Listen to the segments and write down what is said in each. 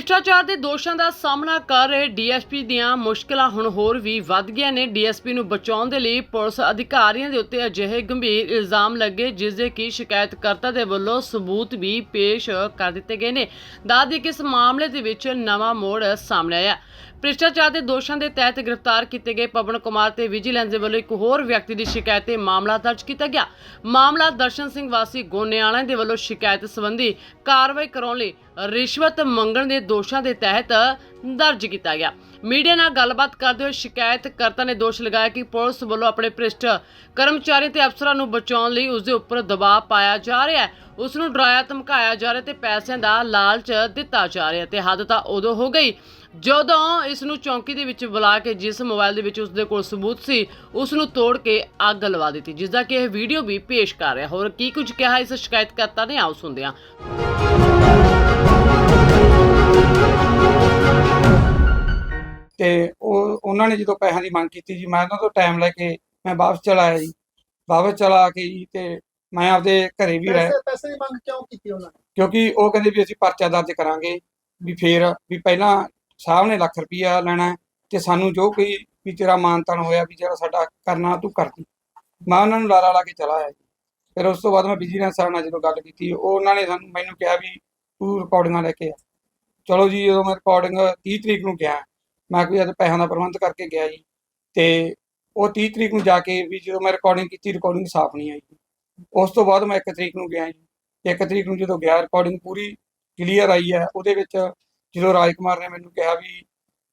ਭ੍ਰਿਸ਼ਟਾਚਾਰ ਦੇ ਦੋਸ਼ਾਂ ਦਾ ਸਾਹਮਣਾ ਕਰ ਰਹੇ ਡੀਐਸਪੀ ਦੀਆਂ ਮੁਸ਼ਕਲਾਂ ਹੁਣ ਹੋਰ ਵੀ ਵੱਧ ਗਈਆਂ ਨੇ। ਡੀਐਸਪੀ ਨੂੰ ਬਚਾਉਣ ਦੇ ਲਈ ਪੁਲਿਸ ਅਧਿਕਾਰੀਆਂ ਦੇ ਉੱਤੇ ਅਜਿਹੇ ਗੰਭੀਰ ਇਲਜ਼ਾਮ ਲੱਗੇ, ਜਿਸ ਦੇ ਕਿ ਸ਼ਿਕਾਇਤਕਰਤਾ ਦੇ ਵੱਲੋਂ ਸਬੂਤ ਵੀ ਪੇਸ਼ ਕਰ ਦਿੱਤੇ ਗਏ ਨੇ। ਦੱਸਦੇ ਕਿ ਇਸ ਮਾਮਲੇ ਦੇ ਵਿੱਚ ਨਵਾਂ ਮੋੜ ਸਾਹਮਣੇ ਆਇਆ। ਭ੍ਰਿਸ਼ਟਾਚਾਰ ਦੇ ਦੋਸ਼ਾਂ ਦੇ ਤਹਿਤ ਗ੍ਰਿਫਤਾਰ ਕੀਤੇ ਗਏ ਪਵਨ ਕੁਮਾਰ ਤੇ ਵਿਜੀਲੈਂਸ ਦੇ ਵੱਲੋਂ ਇੱਕ ਹੋਰ ਵਿਅਕਤੀ ਦੀ ਸ਼ਿਕਾਇਤ ਤੇ ਮਾਮਲਾ ਦਰਜ ਕੀਤਾ ਗਿਆ। ਮਾਮਲਾ ਦਰਸ਼ਨ ਸਿੰਘ ਵਾਸੀ ਗੋਨੇਆਣਾ ਦੇ ਵੱਲੋਂ ਸ਼ਿਕਾਇਤ ਸੰਬੰਧੀ ਕਾਰਵਾਈ ਕਰਾਉਣ ਲਈ ਰਿਸ਼ਵਤ ਮੰਗਣ ਦੇ ਦੋਸ਼ਾਂ ਦੇ ਤਹਿਤ ਦਰਜ ਕੀਤਾ ਗਿਆ। ਮੀਡੀਆ ਨਾਲ ਗੱਲਬਾਤ ਕਰਦੇ ਹੋਏ ਸ਼ਿਕਾਇਤਕਰਤਾ ਨੇ ਦੋਸ਼ ਲਗਾਇਆ ਕਿ ਪੁਲਿਸ ਵੱਲੋਂ ਆਪਣੇ ਭ੍ਰਿਸ਼ਟ ਕਰਮਚਾਰੀ ਤੇ ਅਫਸਰਾਂ ਨੂੰ ਬਚਾਉਣ ਲਈ ਉਸ ਦੇ ਉੱਪਰ ਦਬਾਅ ਪਾਇਆ ਜਾ ਰਿਹਾ ਹੈ। ਉਸ ਨੂੰ ਡਰਾਇਆ ਧਮਕਾਇਆ ਜਾ ਰਿਹਾ ਤੇ ਪੈਸਿਆਂ ਦਾ ਲਾਲਚ ਦਿੱਤਾ ਜਾ ਰਿਹਾ ਤੇ ਹੱਦ ਤਾਂ ਉਦੋਂ ਹੋ ਗਈ ਜਦੋਂ ਇਸ ਨੂੰ ਚੌਂਕੀ ਦੇ ਵਿੱਚ ਬੁਲਾ ਕੇ ਜਿਸ ਮੋਬਾਈਲ ਦੇ ਵਿੱਚ ਉਸ ਦੇ ਕੋਲ ਸਬੂਤ ਸੀ ਉਸ ਨੂੰ ਤੋੜ ਕੇ ਅੱਗ ਲਵਾ ਦਿੱਤੀ ਜਿਸ ਦਾ ਕਿ ਇਹ ਵੀਡੀਓ ਵੀ ਪੇਸ਼ ਕਰ ਰਿਹਾ। ਹੋਰ ਕੀ ਕੁਝ ਕਿਹਾ ਇਸ ਸ਼ਿਕਾਇਤਕਰਤਾ ਨੇ? ਆਓ ਸੁਣਦੇ ਹਾਂ। ਤੇ ਉਹ ਉਹਨਾਂ ਨੇ ਜਦੋਂ ਪੈਸਿਆਂ ਦੀ ਮੰਗ ਕੀਤੀ ਜੀ ਮੈਂ ਉਹਨਾਂ ਤੋਂ ਟਾਈਮ ਲੈ ਕੇ ਮੈਂ ਵਾਪਸ ਚਲਾ ਆਇਆ ਜੀ। ਵਾਪਸ ਚਲਾ ਕੇ ਜੀ ਤੇ ਮੈਂ ਆਪਦੇ ਘਰੇ ਵੀ ਰਹਿ ਪੈਸੇ ਪੈਸੇ ਦੀ ਮੰਗ ਕਿਉਂ ਕੀਤੀ ਉਹਨਾਂ ਨੇ? ਕਿਉਂਕਿ ਉਹ ਕਹਿੰਦੇ ਵੀ ਅਸੀਂ ਪਰਚਾ ਦਰਜ ਕਰਾਂਗੇ ਵੀ ਫੇਰ ਵੀ ਪਹਿਲਾਂ ਸਾਹਿਬ ਨੇ ਲੱਖ ਰੁਪਈਆ ਲੈਣਾ ਤੇ ਸਾਨੂੰ ਜੋ ਕੋਈ ਵੀ ਤੇਰਾ ਮਾਨਤਾਨ ਹੋਇਆ ਵੀ ਜਿਹੜਾ ਸਾਡਾ ਕਰਨਾ ਤੂੰ ਕਰਦੀ। ਮੈਂ ਉਹਨਾਂ ਨੂੰ ਲਾਰਾ ਲਾ ਕੇ ਚਲਾ ਆਇਆ ਫਿਰ ਉਸ ਤੋਂ ਬਾਅਦ ਮੈਂ ਵਿਜੀਲੈਂਸ ਸਾਹਿਬ ਨਾਲ ਜਦੋਂ ਗੱਲ ਕੀਤੀ, ਉਹ ਉਹਨਾਂ ਨੇ ਸਾਨੂੰ ਮੈਨੂੰ ਕਿਹਾ ਵੀ ਤੂੰ ਰਿਕਾਰਡਿੰਗਾਂ ਲੈ ਕੇ ਆ। ਚਲੋ ਜੀ, ਜਦੋਂ ਮੈਂ ਰਿਕਾਰਡਿੰਗ 30 ਤਰੀਕ ਨੂੰ ਗਿਆ, ਮੈਂ ਕੋਈ ਅੱਜ ਪੈਸਿਆਂ ਦਾ ਪ੍ਰਬੰਧ ਕਰਕੇ ਗਿਆ ਜੀ। ਤੇ ਉਹ 30 ਤਰੀਕ ਨੂੰ ਜਾ ਕੇ ਵੀ ਜਦੋਂ ਮੈਂ ਰਿਕਾਰਡਿੰਗ ਕੀਤੀ ਰਿਕਾਰਡਿੰਗ ਸਾਫ਼ ਨਹੀਂ ਆਈ। ਉਸ ਤੋਂ ਬਾਅਦ ਮੈਂ 1 ਤਰੀਕ ਨੂੰ ਗਿਆ ਜੀ। 1 ਤਰੀਕ ਨੂੰ ਜਦੋਂ ਗਿਆ ਰਿਕਾਰਡਿੰਗ ਪੂਰੀ ਕਲੀਅਰ ਆਈ ਹੈ, ਉਹਦੇ ਵਿੱਚ ਜਦੋਂ ਰਾਜ ਕੁਮਾਰ ਨੇ ਮੈਨੂੰ ਕਿਹਾ ਵੀ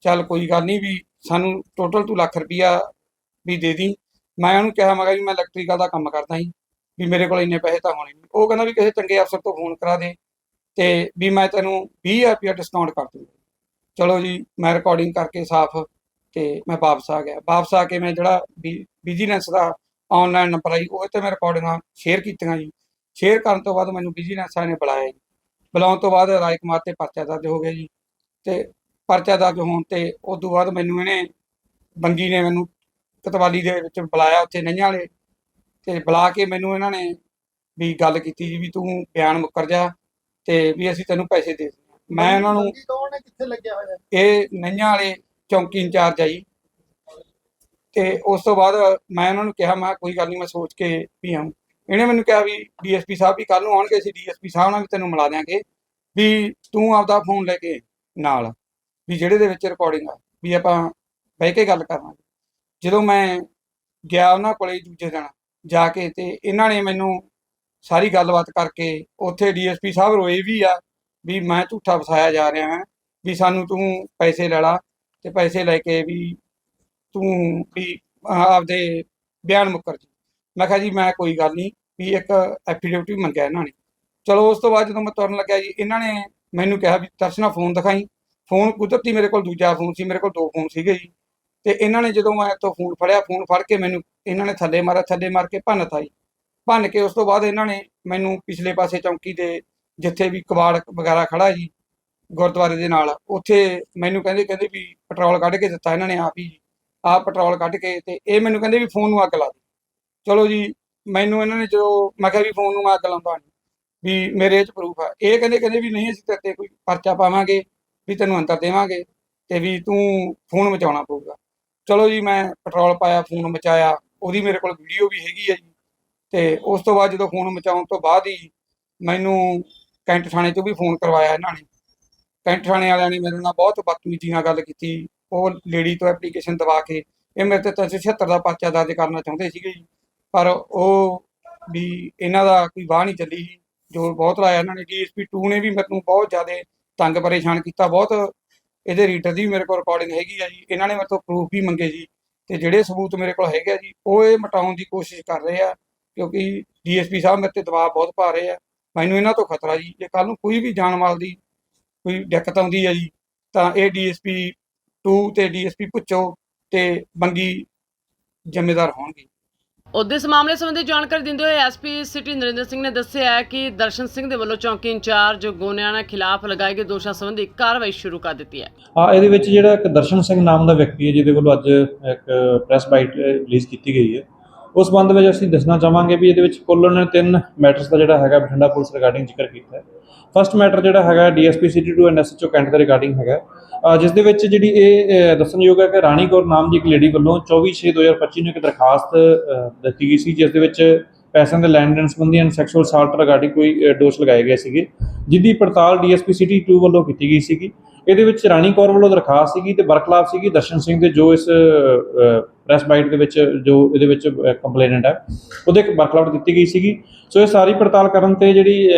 ਚੱਲ ਕੋਈ ਗੱਲ ਨਹੀਂ ਵੀ ਸਾਨੂੰ ਟੋਟਲ ਤੂੰ ਲੱਖ ਰੁਪਈਆ ਵੀ ਦੇ ਦੀ। ਮੈਂ ਉਹਨੂੰ ਕਿਹਾ, ਮੈਂ ਕਿਹਾ ਵੀ ਮੈਂ ਇਲੈਕਟ੍ਰੀਕਲ ਦਾ ਕੰਮ ਕਰਦਾ ਜੀ, ਵੀ ਮੇਰੇ ਕੋਲ ਇੰਨੇ ਪੈਸੇ ਤਾਂ ਹੋਣੇ ਨਹੀਂ। ਉਹ ਕਹਿੰਦਾ ਵੀ ਕਿਸੇ ਚੰਗੇ ਅਫਸਰ ਤੋਂ ਫੋਨ ਕਰਾ ਦੇ ਤੇ ਵੀ ਮੈਂ ਤੈਨੂੰ 20000 ਰੁਪਇਆ ਡਿਸਕਾਊਂਟ ਕਰ ਦੂੰਗਾ। ਚਲੋ ਜੀ, ਮੈਂ ਰਿਕਾਰਡਿੰਗ ਕਰਕੇ ਸਾਫ਼ ਤੇ ਮੈਂ ਵਾਪਸ ਆ ਗਿਆ। ਵਾਪਸ ਆ ਕੇ ਮੈਂ ਜਿਹੜਾ ਵਿਜੀਲੈਂਸ ਦਾ ਆਨਲਾਈਨ ਨੰਬਰ ਆਈ ਉਹ ਤੇ ਮੈਂ ਰਿਕਾਰਡਿੰਗਾਂ ਸ਼ੇਅਰ ਕੀਤੀਆਂ ਜੀ। ਸ਼ੇਅਰ ਕਰਨ ਤੋਂ ਬਾਅਦ ਮੈਨੂੰ ਵਿਜੀਲੈਂਸ ਵਾਲੇ ਨੇ ਬੁਲਾਇਆ ਜੀ। ਬੁਲਾਉਣ ਤੋਂ ਬਾਅਦ ਰਾਜ ਕੁਮਾਰ ਤੇ ਪਰਚਾ ਦਰਜ ਹੋ ਗਿਆ ਜੀ। ਤੇ ਪਰਚਾ ਦਰਜ ਹੋਣ ਤੇ ਉਸ ਤੋਂ ਬਾਅਦ ਮੈਨੂੰ ਇਹਨੇ ਬੰਗੀ ਨੇ ਮੈਨੂੰ ਕਤਵਾਲੀ ਦੇ ਵਿੱਚ ਬੁਲਾਇਆ ਉੱਥੇ ਨਈਆਂ ਵਾਲੇ। ਤੇ ਬੁਲਾ ਕੇ ਮੈਨੂੰ ਇਹਨਾਂ ਨੇ ਵੀ ਗੱਲ ਕੀਤੀ ਜੀ ਵੀ ਤੂੰ ਬਿਆਨ ਮੁੱਕਰ ਜਾ ਤੇ ਵੀ ਅਸੀਂ ਤੈਨੂੰ ਪੈਸੇ ਦੇ। ਮੈਂ ਇਹਨਾਂ ਨੂੰ ਮੰਗੀ ਕੌਣ ਹੈ? ਕਿੱਥੇ ਲੱਗਿਆ ਹੋਇਆ? ਹੈ? ਇਹ ਨਈਆਂ ਵਾਲੇ ਚੌਂਕੀ ਇੰਚਾਰਜ ਆ ਜੀ। ਤੇ ਉਸ ਤੋਂ ਬਾਅਦ ਮੈਂ ਉਹਨਾਂ ਨੂੰ ਕਿਹਾ ਮੈਂ ਕੋਈ ਗੱਲ ਨਹੀਂ ਮੈਂ ਸੋਚ ਕੇ ਵੀ ਆਉਂ ਇਹਨੇ ਮੈਨੂੰ ਕਿਹਾ ਵੀ ਡੀਐਸਪੀ ਸਾਹਿਬ ਵੀ ਕੱਲ ਨੂੰ ਆਉਣਗੇ, ਅਸੀਂ ਡੀਐਸਪੀ ਸਾਹਿਬ ਨਾਲ ਵੀ ਤੈਨੂੰ ਮਿਲਾ ਦਿਆਂਗੇ ਵੀ ਤੂੰ ਆਪਦਾ ਫੋਨ ਲੈ ਕੇ ਨਾਲ ਵੀ ਜਿਹੜੇ ਦੇ ਵਿੱਚ ਰਿਕਾਰਡਿੰਗ ਆ, ਵੀ ਆਪਾਂ ਬਹਿ ਕੇ ਗੱਲ ਕਰਾਂਗੇ। ਜਦੋਂ ਮੈਂ ਗਿਆ ਉਹਨਾਂ ਕੋਲੇ ਦੂਜੇ ਦਿਨ ਜਾ ਕੇ ਤੇ ਇਹਨਾਂ ਨੇ ਮੈਨੂੰ ਸਾਰੀ ਗੱਲਬਾਤ ਕਰਕੇ ਉੱਥੇ ਡੀਐਸਪੀ ਸਾਹਿਬ ਰੋਏ ਵੀ ਆ ਵੀ ਮੈਂ ਝੂਠਾ ਫਸਾਇਆ ਜਾ ਰਿਹਾ ਹਾਂ, ਵੀ ਸਾਨੂੰ ਤੂੰ ਪੈਸੇ ਲੈ ਲਾ ਤੇ ਪੈਸੇ ਲੈ ਕੇ ਵੀ ਤੂੰ ਵੀ ਆਪਦੇ ਬਿਆਨ ਮੁੱਕਰ ਜੀ ਮੈਂ ਕਿਹਾ ਜੀ, ਮੈਂ ਕੋਈ ਗੱਲ ਨਹੀਂ, ਵੀ ਇੱਕ ਐਫੀਡੇਵਿਟ ਵੀ ਮੰਗਿਆ ਇਹਨਾਂ ਨੇ। ਚਲੋ, ਉਸ ਤੋਂ ਬਾਅਦ ਜਦੋਂ ਮੈਂ ਤੁਰਨ ਲੱਗਿਆ ਜੀ, ਇਹਨਾਂ ਨੇ ਮੈਨੂੰ ਕਿਹਾ ਵੀ ਦਰਸ਼ਨਾ ਫੋਨ ਦਿਖਾਈ। ਫੋਨ ਕੁਦਰਤੀ ਮੇਰੇ ਕੋਲ ਦੂਜਾ ਫੋਨ ਸੀ, ਮੇਰੇ ਕੋਲ ਦੋ ਫੋਨ ਸੀਗੇ ਜੀ। ਤੇ ਇਹਨਾਂ ਨੇ ਜਦੋਂ ਮੈਂ ਤੋਂ ਫੋਨ ਫੜਿਆ, ਫੋਨ ਫੜ ਕੇ ਮੈਨੂੰ ਇਹਨਾਂ ਨੇ ਥੱਲੇ ਮਾਰਿਆ, ਥੱਲੇ ਮਾਰ ਕੇ ਭੰਨਤਾ ਜੀ। ਭੰਨ ਕੇ ਉਸ ਤੋਂ ਬਾਅਦ ਇਹਨਾਂ ਨੇ ਮੈਨੂੰ ਪਿਛਲੇ ਪਾਸੇ ਚੌਂਕੀ ਦੇ ਜਿੱਥੇ ਵੀ ਕਬਾੜ ਵਗੈਰਾ ਖੜਾ ਜੀ, ਗੁਰਦੁਆਰੇ ਦੇ ਨਾਲ, ਉੱਥੇ ਮੈਨੂੰ ਕਹਿੰਦੇ ਕਹਿੰਦੇ ਵੀ ਪੈਟਰੋਲ ਕੱਢ ਕੇ ਦਿੱਤਾ ਇਹਨਾਂ ਨੇ ਆਪ ਹੀ ਆਪ ਪੈਟਰੋਲ ਕੱਢ ਕੇ ਤੇ ਇਹ ਮੈਨੂੰ ਕਹਿੰਦੇ ਵੀ ਫੋਨ ਨੂੰ ਅੱਗ ਲਾ ਦੇ ਚਲੋ ਜੀ, ਮੈਨੂੰ ਇਹਨਾਂ ਨੇ ਜਦੋਂ, ਮੈਂ ਕਿਹਾ ਵੀ ਫੋਨ ਨੂੰ ਮੈਂ ਅੱਗ ਲਾਉਂਦਾ ਨਹੀਂ ਵੀ ਮੇਰੇ ਇਹ ਚ ਪ੍ਰੂਫ ਆ। ਇਹ ਕਹਿੰਦੇ ਕਹਿੰਦੇ ਵੀ ਨਹੀਂ, ਅਸੀਂ ਤੇਰੇ ਤੇ ਕੋਈ ਪਰਚਾ ਪਾਵਾਂਗੇ, ਵੀ ਤੈਨੂੰ ਅੰਦਰ ਦੇਵਾਂਗੇ ਤੇ ਵੀ ਤੂੰ ਫੋਨ ਮਚਾਉਣਾ ਪਊਗਾ। ਚਲੋ ਜੀ, ਮੈਂ ਪੈਟਰੋਲ ਪਾਇਆ ਫੋਨ ਮਚਾਇਆ, ਉਹਦੀ ਮੇਰੇ ਕੋਲ ਵੀਡੀਓ ਵੀ ਹੈਗੀ ਆ ਜੀ। ਤੇ ਉਸ ਤੋਂ ਬਾਅਦ ਜਦੋਂ ਫੋਨ ਮਚਾਉਣ ਤੋਂ ਬਾਅਦ ਹੀ ਮੈਨੂੰ ਕੈਂਟ ਥਾਣੇ ਤੋਂ ਵੀ ਫੋਨ ਕਰਵਾਇਆ ਇਹਨਾਂ ਨੇ। ਕੈਂਟ ਥਾਣੇ ਵਾਲਿਆਂ ਨੇ ਮੇਰੇ ਨਾਲ ਬਹੁਤ ਬਦਤਮੀਜ਼ੀ ਨਾਲ ਗੱਲ ਕੀਤੀ। ਉਹ ਲੇਡੀ ਤੋਂ ਐਪਲੀਕੇਸ਼ਨ ਦਵਾ ਕੇ, ਇਹ ਮੇਰੇ ਤੇ 376 ਦਾ ਪਰਚਾ ਦਰਜ ਕਰਨਾ ਚਾਹੁੰਦੇ ਸੀਗੇ ਜੀ। ਪਰ ਉਹ ਵੀ ਇਹਨਾਂ ਦਾ ਕੋਈ ਵਾਹ ਨਹੀਂ ਚੱਲੀ। ਜੀ ਜੋ ਬਹੁਤ ਲਾਇਆ ਇਹਨਾਂ ਨੇ ਡੀਐਸਪੀ 2 ਨੇ ਵੀ ਮੈਨੂੰ ਬਹੁਤ ਜ਼ਿਆਦਾ ਤੰਗ ਪਰੇਸ਼ਾਨ ਕੀਤਾ। ਬਹੁਤ ਇਹਦੇ ਰੀਡਰ ਦੀ ਵੀ ਮੇਰੇ ਕੋਲ ਰਿਕਾਰਡਿੰਗ ਹੈਗੀ ਆ ਜੀ। ਇਹਨਾਂ ਨੇ ਮੇਰੇ ਤੋਂ ਪ੍ਰੂਫ ਵੀ ਮੰਗੇ ਜੀ। ਤੇ ਜਿਹੜੇ ਸਬੂਤ ਮੇਰੇ ਕੋਲ ਹੈਗੇ ਆ ਜੀ, ਉਹ ਇਹ ਮਟਾਉਣ ਦੀ ਕੋਸ਼ਿਸ਼ ਕਰ ਰਹੇ ਆ ਕਿਉਂਕਿ ਡੀਐਸਪੀ ਸਾਹਿਬ ਮੇਰੇ ਤੇ ਦਬਾਅ ਬਹੁਤ ਪਾ ਰਹੇ ਆ। ਮੈਨੂੰ ਇਹਨਾਂ ਤੋਂ ਖਤਰਾ ਜੀ। ਜੇ ਕੱਲ ਨੂੰ ਕੋਈ ਵੀ ਜਾਨ ਮਾਲ ਦੀ ਕੋਈ ਦਿੱਕਤ ਆਉਂਦੀ ਹੈ ਜੀ, ਤਾਂ ਇਹ ਡੀਐਸਪੀ 2 ਤੇ ਡੀਐਸਪੀ ਪੁੱਛੋ ਤੇ ਬੰਗੀ ਜ਼ਿੰਮੇਦਾਰ ਹੋਣਗੇ। ਉਧਰ ਇਸ ਮਾਮਲੇ ਸੰਬੰਧੀ ਜਾਣਕਾਰੀ ਦਿੰਦੇ ਹੋਏ ਐਸਪੀ ਸਿਟੀ ਨਰਿੰਦਰ ਸਿੰਘ ਨੇ ਦੱਸਿਆ ਕਿ ਦਰਸ਼ਨ ਸਿੰਘ ਦੇ ਵੱਲੋਂ ਚੌਂਕੀ ਇੰਚਾਰਜ ਗੋਨਿਆਣਾ ਖਿਲਾਫ ਲਗਾਏ ਗਏ ਦੋਸ਼ਾਂ ਸੰਬੰਧੀ ਕਾਰਵਾਈ ਸ਼ੁਰੂ ਕਰ ਦਿੱਤੀ ਹੈ। ਹਾਂ ਇਹਦੇ ਵਿੱਚ ਜਿਹੜਾ ਇੱਕ ਦਰਸ਼ਨ ਸਿੰਘ ਨਾਮ ਦਾ ਵਿਅਕਤੀ ਹੈ, ਜਿਹਦੇ ਵੱਲੋਂ ਅੱਜ ਇੱਕ ਪ੍ਰੈਸ ਬਾਈਟ ਰਿਲੀਜ਼ ਕੀਤੀ ਗਈ ਹੈ। ਉਸ ਸੰਬੰਧ ਵਿੱਚ ਅਸੀਂ ਦੱਸਣਾ ਚਾਹਾਂਗੇ ਵੀ ਇਹਦੇ ਵਿੱਚ ਕੁੱਲ ਉਹਨੇ ਤਿੰਨ ਮੈਟਰਸ ਦਾ ਜਿਹੜਾ ਹੈਗਾ ਬਠਿੰਡਾ ਪੁਲਿਸ ਰਿਗਾਰਡਿੰਗ ਜ਼ਿਕਰ ਕੀਤਾ ਹੈ। ਫਸਟ ਮੈਟਰ ਜਿਹੜਾ ਹੈਗਾ DSP city 2 and SHO cantt ਦੇ ਰਿਗਾਰਡਿੰਗ ਹੈਗਾ ਜਿਸ ਦੇ ਵਿੱਚ ਜਿਹੜੀ ਇਹ ਦੱਸਣਯੋਗ ਹੈ ਕਿ ਰਾਣੀ ਕੌਰ ਨਾਮ ਦੀ ਇੱਕ ਲੇਡੀ ਵੱਲੋਂ 24/6/2025 ਨੂੰ ਇੱਕ ਦਰਖਾਸਤ ਦਿੱਤੀ ਗਈ ਸੀ ਜਿਸ ਦੇ ਵਿੱਚ ਪੈਸਿਆਂ ਦੇ ਲੈਣ ਦੇਣ ਸੰਬੰਧੀ ਐਂਡ ਸੈਕਸ਼ੂਅਲ ਅਸਾਲਟ ਰਿਗਾਰਡਿੰਗ ਕੋਈ ਅ, ਦੋਸ਼ ਲਗਾਏ ਗਏ ਸੀਗੇ। ਜਿਹਦੀ ਪੜਤਾਲ ਡੀਐਸਪੀ ਸਿਟੀ 2 ਵੱਲੋਂ ਕੀਤੀ ਗਈ ਸੀਗੀ। ਇਹਦੇ ਵਿੱਚ ਰਾਣੀ ਕੌਰ ਵੱਲੋਂ ਦਰਖਾਸਤ ਸੀਗੀ ਤੇ ਬਰਖਲਾਫ ਸੀਗੀ ਦਰਸ਼ਨ ਸਿੰਘ ਦੇ ਜੋ ਇਸ ਪ੍ਰੈਸ ਬਾਈਟ ਦੇ ਵਿੱਚ ਜੋ ਇਹਦੇ ਵਿੱਚ ਕੰਪਲੇਨੈਂਟ ਹੈ, ਉਹਦੇ ਇੱਕ ਬਰਖਲਾਫ ਦਿੱਤੀ ਗਈ ਸੀਗੀ। ਸੋ ਇਹ ਸਾਰੀ ਪੜਤਾਲ ਕਰਨ ਤੇ ਜਿਹੜੀ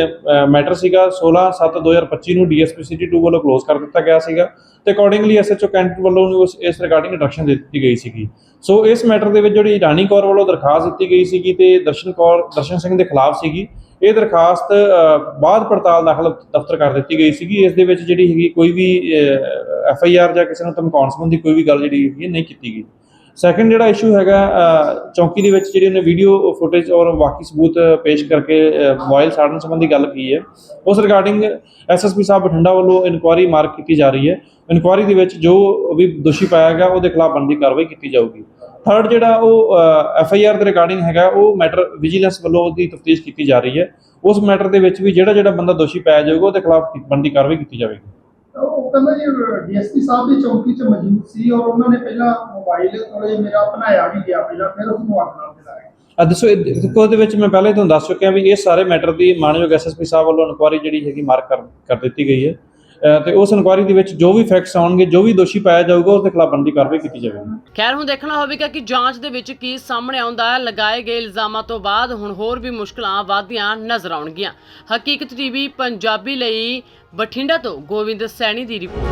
ਮੈਟਰ ਸੀਗਾ 16/7/2025 ਨੂੰ ਡੀਐਸਪੀ ਸਿਟੀ 2 ਵੱਲੋਂ ਕਲੋਜ਼ ਕਰ ਦਿੱਤਾ ਗਿਆ ਸੀਗਾ ਤੇ ਅਕੋਰਡਿੰਗਲੀ ਐਸਐਚਓ ਕੈਂਟ ਵੱਲੋਂ ਉਸ ਇਸ ਰਿਗਾਰਡਿੰਗ ਡਾਇਰੈਕਸ਼ਨ ਦੇ ਦਿੱਤੀ ਗਈ ਸੀਗੀ। ਸੋ ਇਸ ਮੈਟਰ ਦੇ ਵਿੱਚ ਜਿਹੜੀ ਰਾਣੀ ਕੌਰ ਵੱਲੋਂ ਦਰਖਾਸਤ ਦਿੱਤੀ ਗਈ ਸੀਗੀ ਤੇ ਦਰਸ਼ਨ ਕੌਰ ਦਰਸ਼ਨ ਸਿੰਘ ਦੇ ਖਿਲਾਫ ਸੀਗੀ। ਇਹ ਦਰਖਾਸਤ ਬਾਅਦ ਪੜਤਾਲ ਦਾਖਲ ਦਫ਼ਤਰ ਕਰ ਦਿੱਤੀ ਗਈ ਸੀਗੀ। ਇਸ ਦੇ ਵਿੱਚ ਜਿਹੜੀ ਹੈਗੀ ਕੋਈ ਵੀ ਐਫ ਆਈ ਆਰ ਜਾਂ ਕਿਸੇ ਨੂੰ ਧਮਕਾਉਣ ਸੰਬੰਧੀ ਕੋਈ ਵੀ ਗੱਲ ਜਿਹੜੀ ਹੈਗੀ ਹੈ ਨਹੀਂ ਕੀਤੀ ਗਈ। ਸੈਕੰਡ ਜਿਹੜਾ ਇਸ਼ੂ ਹੈਗਾ ਅ, ਚੌਂਕੀ ਦੇ ਵਿੱਚ ਜਿਹੜੀ ਉਹਨੇ ਵੀਡੀਓ ਫੁਟੇਜ ਔਰ ਬਾਕੀ ਸਬੂਤ ਪੇਸ਼ ਕਰਕੇ ਅ, ਮੋਬਾਈਲ ਸਾੜਨ ਸੰਬੰਧੀ ਗੱਲ ਕੀ ਹੈ ਉਸ ਰਿਗਾਰਡਿੰਗ ਐਸਐਸਪੀ ਸਾਹਿਬ ਬਠਿੰਡਾ ਵੱਲੋਂ ਇਨਕੁਆਇਰੀ ਮਾਰਕ ਕੀਤੀ ਜਾ ਰਹੀ ਹੈ। ਇਨਕੁਆਇਰੀ ਦੇ ਵਿੱਚ ਜੋ ਵੀ ਦੋਸ਼ੀ ਪਾਇਆ ਗਿਆ ਉਹਦੇ ਖਿਲਾਫ ਬਣਦੀ ਕਾਰਵਾਈ ਕੀਤੀ ਜਾਊਗੀ। ਥਰਡ ਜਿਹੜਾ ਉਹ ਐਫ ਆਈ ਆਰ ਦੇ ਰਿਗਾਰਡਿੰਗ ਹੈਗਾ ਉਹ ਮੈਟਰ ਵਿਜੀਲੈਂਸ ਵੱਲੋਂ ਉਹਦੀ ਤਫਤੀਸ਼ ਕੀਤੀ ਜਾ ਰਹੀ ਹੈ। ਉਸ ਮੈਟਰ ਦੇ ਵਿੱਚ ਵੀ ਜਿਹੜਾ ਜਿਹੜਾ ਬੰਦਾ ਦੋਸ਼ੀ ਪਾਇਆ ਜਾਊਗਾ ਉਹਦੇ ਖਿਲਾਫ ਬਣਦੀ ਕਾਰਵਾਈ ਕੀਤੀ ਜਾਵੇਗੀ। ਉਹ ਕਹਿੰਦਾ ਜੀ ਡੀਐਸਪੀ ਸਾਹਿਬ ਦੀ ਚੌਂਕੀ 'ਚ ਮੌਜੂਦ ਸੀ ਔਰ ਉਹਨਾਂ ਨੇ ਪਹਿਲਾਂ ਮੋਬਾਈਲ ਕੋਲੇ ਮੇਰਾ ਬਣਾਇਆ ਵੀ ਗਿਆ ਪਹਿਲਾਂ ਫਿਰ ਉਸ ਨੂੰ ਅੱਗ ਨਾਲ ਜਲਾਇਆ। ਆ ਦੱਸੋ ਇਹ ਦੇਖੋ ਉਹਦੇ ਵਿੱਚ ਮੈਂ ਪਹਿਲੇ ਤੁਹਾਨੂੰ ਦੱਸ ਚੁੱਕਿਆ ਵੀ ਇਹ ਸਾਰੇ ਮੈਟਰ ਦੀ ਮਾਨਯੋਗ ਐਸਐਸਪੀ ਸਾਹਿਬ ਵੱਲੋਂ ਇਨਕੁਆਇਰੀ ਜਿਹੜੀ ਹੈਗੀ ਮਾਰਕ ਕਰ ਕਰ ਦਿੱਤੀ ਗਈ ਹੈ। ਤੇ ਉਸ ਇਨਕੁਆਇਰੀ ਦੇ ਵਿੱਚ ਜੋ ਵੀ ਫੈਕਟਸ ਆਉਣਗੇ, ਜੋ ਵੀ ਦੋਸ਼ੀ ਪਾਇਆ ਜਾਊਗਾ ਉਸ ਦੇ ਖਿਲਾਫ ਬਣਦੀ ਕਾਰਵਾਈ ਕੀਤੀ ਜਾਵੇਗੀ। ਖੈਰ, ਹੁਣ ਦੇਖਣਾ ਹੋਵੇਗਾ ਕਿ ਜਾਂਚ ਦੇ ਵਿੱਚ ਕੀ ਸਾਹਮਣੇ ਆਉਂਦਾ ਹੈ। ਲਗਾਏ ਗਏ ਇਲਜ਼ਾਮਾਂ ਤੋਂ ਬਾਅਦ ਹੁਣ ਹੋਰ ਵੀ ਮੁਸ਼ਕਲਾਂ ਵਧਦੀਆਂ ਨਜ਼ਰ ਆਉਣਗੀਆਂ। ਹਕੀਕਤ ਟੀਵੀ ਪੰਜਾਬੀ ਲਈ ਬਠਿੰਡਾ ਤੋਂ ਗੋਬਿੰਦ ਸੈਣੀ ਦੀ ਰਿਪੋਰਟ।